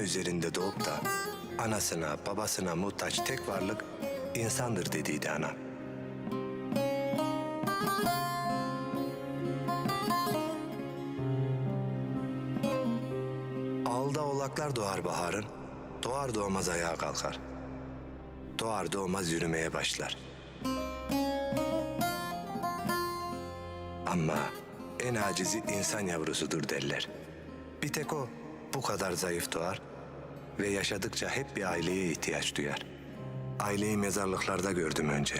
üzerinde doğup da anasına babasına muhtaç tek varlık insandır dediydi anam. Ağılda oğlaklar doğar baharın, doğar doğmaz ayağa kalkar. Doğar doğmaz yürümeye başlar. Ama en acizi insan yavrusudur derler. Bir tek o bu kadar zayıf doğar ve yaşadıkça hep bir aileye ihtiyaç duyar. Aileyi mezarlıklarda gördüm önce.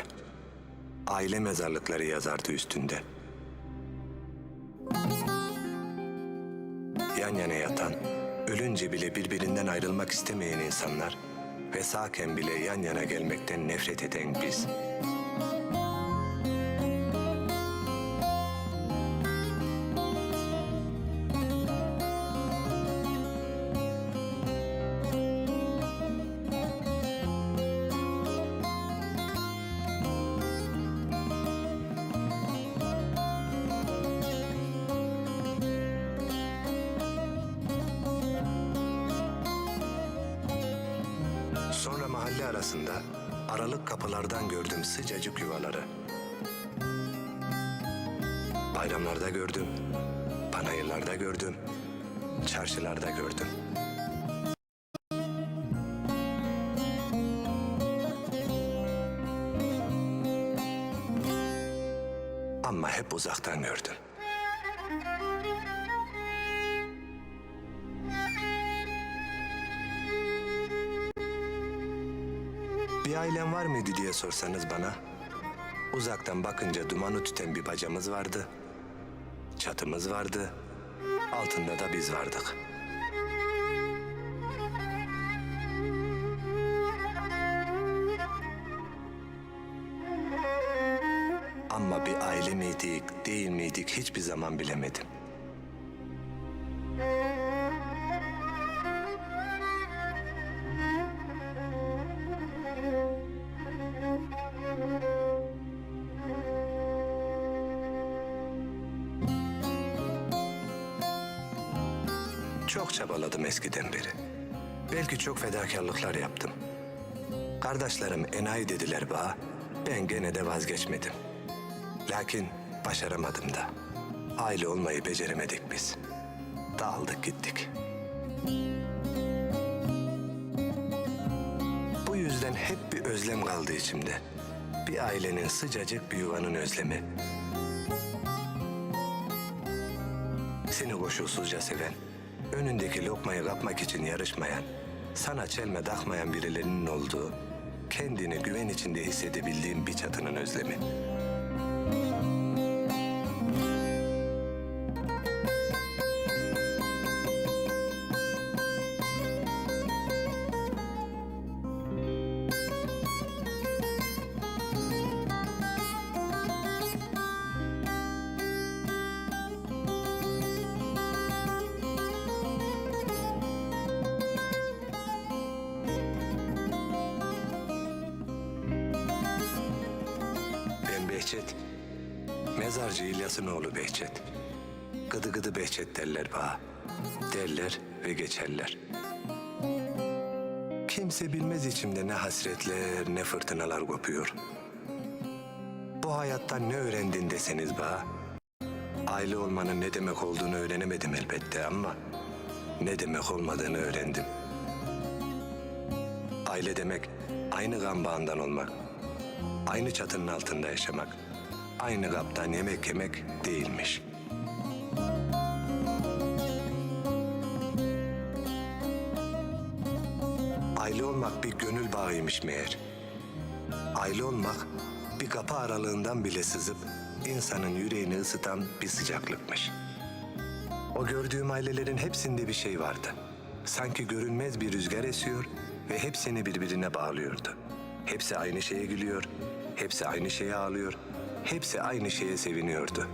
Aile mezarlıkları yazardı üstünde. Yan yana yatan, ölünce bile birbirinden ayrılmak istemeyen insanlar ve sağken bile yan yana gelmekten nefret eden biz. Mahalle arasında aralık kapılardan gördüm sıcacık yuvaları. Bayramlarda gördüm, panayırlarda gördüm, çarşılarda gördüm. Ama hep uzaktan gördüm. Bir ailen var mıydı diye sorsanız bana. Uzaktan bakınca dumanı tüten bir bacamız vardı. Çatımız vardı. Altında da biz vardık. Ama bir aile miydik, değil miydik hiçbir zaman bilemedim. Çok çabaladım eskiden beri. Belki çok fedakarlıklar yaptım. Kardeşlerim enayi dediler bana. Ben gene de vazgeçmedim. Lakin başaramadım da. Aile olmayı beceremedik biz. Dağıldık gittik. Bu yüzden hep bir özlem kaldı içimde. Bir ailenin sıcacık bir yuvanın özlemi. Seni koşulsuzca seven, önündeki lokmayı kapmak için yarışmayan, sana çelme takmayan birilerinin olduğu, kendini güven içinde hissedebildiğin bir çatının özlemi. Behçet. Mezarcı İlyas'ın oğlu Behçet. Gıdı gıdı Behçet derler bana. Derler ve geçerler. Kimse bilmez içimde ne hasretler ne fırtınalar kopuyor. Bu hayattan ne öğrendin deseniz bana. Aile olmanın ne demek olduğunu öğrenemedim elbette ama ne demek olmadığını öğrendim. Aile demek aynı kan bağından olmak, aynı çatının altında yaşamak, aynı kaptan yemek yemek değilmiş. Aile olmak bir gönül bağıymış meğer. Aile olmak bir kapı aralığından bile sızıp insanın yüreğini ısıtan bir sıcaklıkmış. O gördüğüm ailelerin hepsinde bir şey vardı. Sanki görünmez bir rüzgar esiyor ve hepsini birbirine bağlıyordu. Hepsi aynı şeye gülüyor, hepsi aynı şeye ağlıyor, hepsi aynı şeye seviniyordu.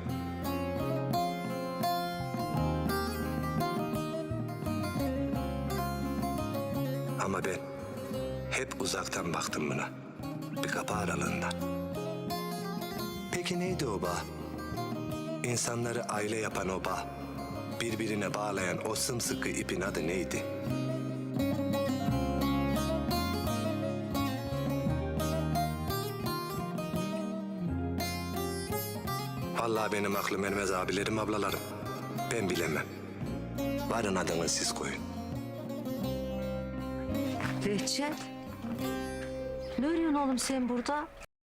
Ama ben hep uzaktan baktım buna. Bir kapı aralığından. Peki neydi o bağ? İnsanları aile yapan o bağ, birbirine bağlayan o sımsıkı ipin adı neydi? Vallahi benim aklım ermez abilerim ablalarım. Ben bilemem. Varın adını siz koyun. Behçet. Ne arıyorsun oğlum sen burada?